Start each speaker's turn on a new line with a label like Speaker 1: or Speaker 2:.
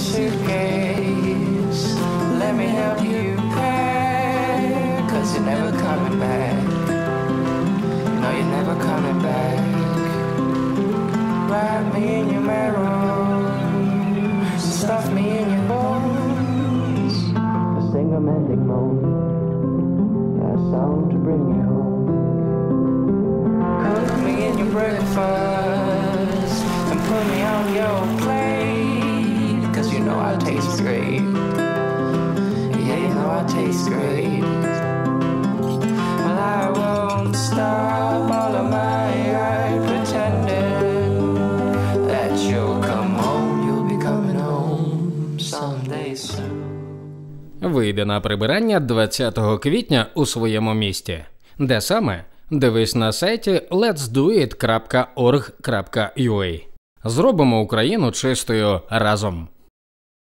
Speaker 1: suitcase. Let me help you pack, cause you're never coming back. No, you're never coming back. Wrap me in your marrow, stuff me in your bones. Sing a mending moan, that song to bring you home. Cook me in your breakfast and put me on your plate. I taste great. Yeah, you know I taste great. Well, I won't stop all of my right pretending that you'll come home. You'll be coming home someday soon.
Speaker 2: Вийде на прибирання 20 квітня у своєму місті. Де саме? Дивись на сайті letsdoit.org.ua. Зробимо Україну чистою разом.